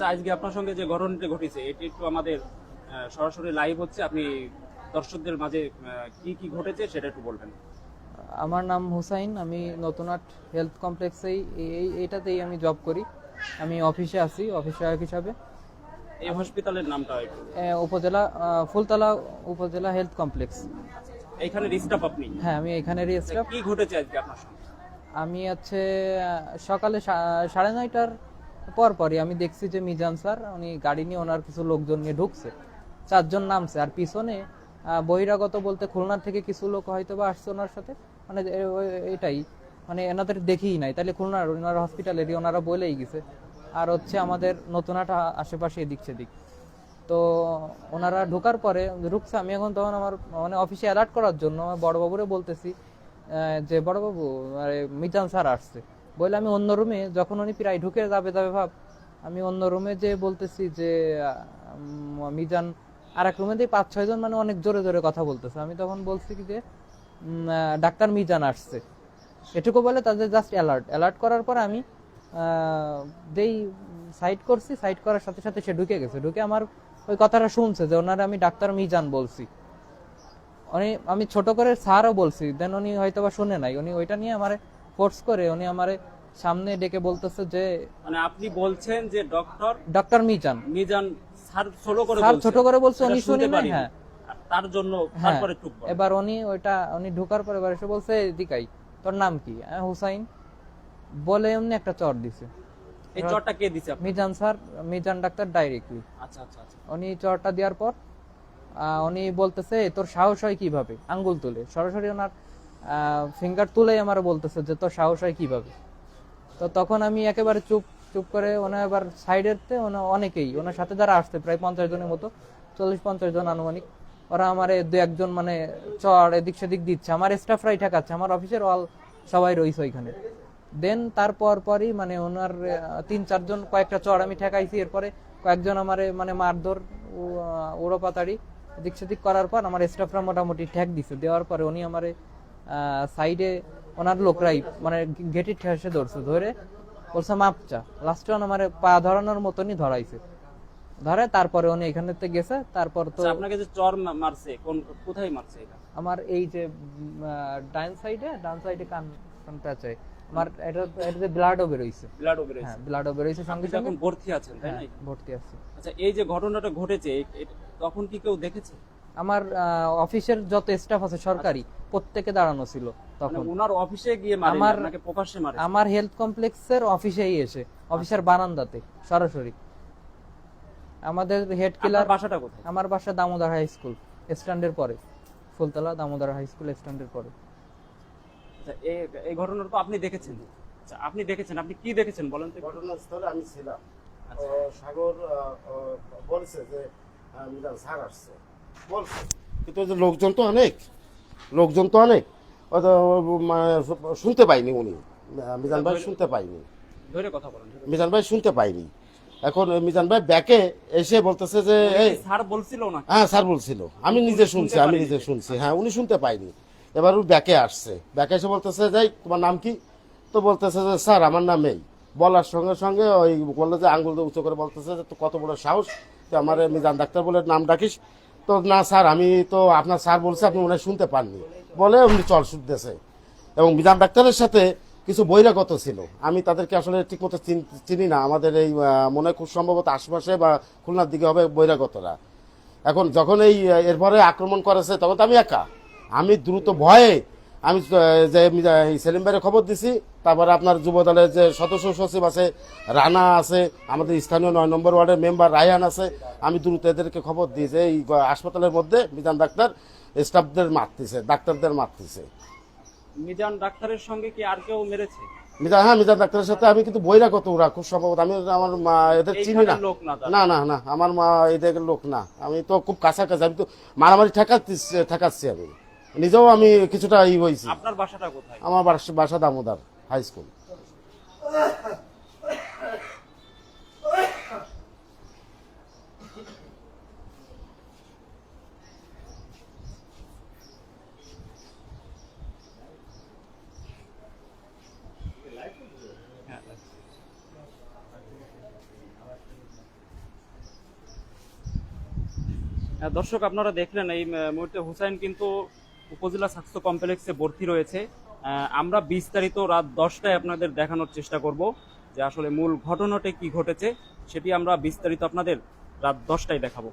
আচ্ছা আজকে আপনার সঙ্গে যে ঘটনাটি ঘটেছে এটি একটু আমাদের সরাসরি লাইভ হচ্ছে। আপনি দর্শকদের মাঝে কি কি ঘটেছে সেটা একটু বলবেন। আমার নাম হুসাইন আমি নতুনহাট হেলথ কমপ্লেক্সেই এই এইটাতেই আমি জব করি। আমি অফিসে আছি অফিস সহায়ক হিসাবে। এই হসপিটালের নামটা উপজেলা ফুলতলা উপজেলা হেলথ কমপ্লেক্স। এইখানে রিস্টাফ আপনি? হ্যাঁ আমি এখানেরই স্টাফ কি ঘটেছে আজকে আপনার সঙ্গে? আমি হচ্ছে সকালে সাড়ে নয়টার পর পরই আমি দেখছি যে মিজান স্যার, উনি গাড়ি নিয়ে ওনার কিছু লোকজন নিয়ে ঢুকছে। চারজন নামছে আর পিছনে বহিরাগত বলতে খুলনার থেকে কিছু লোক হয়তো বা আসছে ওনার সাথে। মানে এটাই। মানে এনাদের দেখিই নাই। তাহলে খুলনার, ওনার হসপিটালেরই ওনারা বলেই গেছে। আর হচ্ছে আমাদের নতুনহাট আ- আশেপাশে এদিক সেদিক। তো ওনারা ঢোকার পরে ঢুকছে। আমি এখন তখন আমার মানে অফিসে অ্যালার্ট করার জন্য আমার বড়বাবুরে বলতেছি যে বড়বাবু, আরে মিজান স্যার আসছে। বলে আমি অন্য রুমে যখন উনি প্রায় ঢুকে যাবে যাবে ভাব, আমি অন্য রুমে যে বলতেছি যে মিজান আর এক রুমে দিয়ে পাঁচ, ছয় জন মানে অনেক জোরে জোরে কথা বলতেছে। আমি তখন বলছি কি যে ডাক্তার মিজান আসছে। এটুকু বলে তাদের জাস্ট অ্যালার্ট অ্যালার্ট করার পর আমি যেই সাইড করছি সাইড করার সাথে সাথে সে ঢুকে গেছে। ঢুকে আমার ওই কথাটা শুনছে যে, ওনারা আমি ডাক্তার মিজান বলছি। উনি, আমি ছোট করে স্যারও বলছি। দেন উনি হয়তো বা শুনে নাই। উনি ওইটা নিয়ে আমারে ফোর্স করে উনি আমারে সামনে ডেকে বলতেছে যে মানে আপনি বলছেন যে doctor doctor Mizan. Mizan sir ছোট করে স্যার ছোট করে বলছে, উনি শুনি নাই, হ্যাঁ। তার জন্য হ্যাঁ। তারপরে বলে। এবার উনি ওইটা উনি ঢোকার পরে এবার এসে বলছে দিকাই তোর নাম কি? হুসাইন। বলে এমনি একটা চর দিছে। এই চটটা কে দিছে মিজান স্যার মিজান ডাক্তার ডাইরেক্টলি আচ্ছা আচ্ছা আচ্ছা। উনি চরটা দেওয়ার পর উনি বলতেছে তোর সাহস হয় কীভাবে? আঙ্গুল তুলে। সরাসরি ওনার ফিঙ্গার তুলেই আমার বলতেছে যে, তোর সাহস হয় কীভাবে? তো তখন আমি একেবারে চুপ চুপ করে ওনার এবার সাইডেরতে ওনা অনেকেই, ওনার সাথে যারা আসছে, প্রায় পঞ্চাশ জনের মতো, চল্লিশ, পঞ্চাশ জন আনুমানিক, ওরা আমার দু একজন মানে চড় এদিক সেদিক দিচ্ছে, আমার স্টাফরাই ঠেকাচ্ছে, আমার অফিসের অল সবাই রয়েছে ওইখানে। দেন তারপর পরই মানে ওনার তিন চারজন কয়েকটা চড় আমি ঠেকাইছি, এরপরে কয়েকজন আমারে মানে মারধর উড়ো পাতাড়ি এদিক সেদিক করার পর আমার স্টাফরা মোটামুটি ঠেক দিছে, দেওয়ার পরে উনি আমারে সাইডে ওনার লোকরাই মানে গেটি ঠেসে ধরছে ধরে বলছে মাপ চা। লাস্টে আমার পা ধরানোর মতনই ধরাইছে। ধরে তারপরে উনি এখানে তে গেছে তারপর তো আচ্ছা, আপনাকে যে চর মারছে কোন কোথায় মারছে এটা? আমার এই যে ডান সাইডে ডান সাইডে কান কান প্যাচে আমার এটা এটাতে ব্লাডও বেরোইছে। ব্লাডও বেরোছে হ্যাঁ ব্লাডও সঙ্গে আপনি তো সঙ্গে। এখন ভর্তি আছেন তাই না হ্যাঁ, ভর্তি আছে। আচ্ছা এই যে ঘটনাটা ঘটেছে তখন কি কেউ দেখেছে? আমার আহ, অফিসের যত স্টাফ আছে সরকারি প্রত্যেকে দাঁড়ানো ছিল মানে তখন। ওনার অফিসে গিয়ে মারে আমার- প্রকাশ্যে মারে আমার হেলথ কমপ্লেক্সের অফিসেই এসে অফিসের বারান্দাতে সরাসরি। আমাদের হেড কিলার বাসাটা কোথায়? আমার বাসা দামোদর হাই স্কুল স্ট্যান্ডের পরে। ফুলতলা দামোদর হাই স্কুল স্ট্যান্ডের পরে। আচ্ছা, এই- এই ঘটনাটা তো আপনি দেখেছেন। আচ্ছা আপনি দেখেছেন আপনি কি দেখেছেন বলেন তো ঘটনাস্থলে আমি ছিলাম। সাগর বলছে যে মিজান স্যার আসছে। কিন্তু যে লোকজন তো অনেক। লোকজন তো অনেক। শুনতে পাইনি উনি। মিজান ভাই শুনতে পাইনি। ধরে কথা বলেন মিজান ভাই শুনতে পাইনি। এখন মিজান ভাই ব্যাকে এসে বলতেছে যে এই স্যার বলছিল না হ্যাঁ স্যার বলছিল। আমি নিজে শুনছি আমি নিজে শুনছি। হ্যাঁ উনি শুনতে পাইনি। এবার ও ব্যাকে আসছে। ব্যাকে এসে বলতেছে যাই তোমার নাম কি? তো বলতেছে যে স্যার আমার নাম এই। বলার সঙ্গে সঙ্গে ওই বলল যে আঙ্গুল উঁচু করে বলতেছে যে তো কত বড় সাহস? তুই আমার মিজান ডাক্তার বলে নাম ডাকিস। তো না, স্যার, আমি তো আপনার স্যার বলছে, আপনি মনে শুনতে পাননি। বলে উনি চল শুনতেছে এবং মিজান ডাক্তারের সাথে কিছু বহিরাগত ছিল। আমি তাদেরকে আসলে ঠিকমতো চিন- চিনি না। আমাদের এই মনে খুব সম্ভবত আশপাশে বা খুলনার দিকে হবে বহিরাগতরা। এখন যখন এই এরপরে আক্রমণ করেছে, তখন তো আমি একা। আমি দ্রুত ভয়ে আমি যে সেলিম ভাইয়ের খবর দিছি। তারপরে আপনার যুব দলের যে সদস্য সচিব আছে রানা আছে আমাদের স্থানীয় নয় নম্বর ওয়ার্ডের মেম্বার রায়ান আছে। আমি দ্রুত এদেরকে খবর দিই যে এই হাসপাতালের মধ্যে মিজান ডাক্তার স্টাফদের মারতেছে ডাক্তারদের মারতেছে। মিজান ডাক্তারের সঙ্গে কি আর কেউ মেরেছে? মিজান হ্যাঁ মিজান ডাক্তারের সাথে আমি কিন্তু বহিরাগত ওরা খুব সম্ভবত আমি আমার মা এদের চিনি না। না না না আমার মা এদের লোক না। আমি তো খুব কাছাকাছি আমি তো মারামারি ঠেকাচ্ছি ঠেকাচ্ছি আমি। নিজেও আমি কিছুটা ই হয়েছি। আপনার বাসাটা কোথায়? আমার বাসা দামোদর। High school. হ্যাঁ, দর্শক আপনারা দেখলেন এই মুহূর্তে হুসাইন কিন্তু উপজেলা স্বাস্থ্য কমপ্লেক্সে ভর্তি রয়েছে। আমরা বিস্তারিত রাত দশটায় আপনাদের দেখানোর চেষ্টা করব যে আসলে মূল ঘটনাটা কি ঘটেছে, সেটি আমরা বিস্তারিত আপনাদের রাত দশটায় দেখাবো।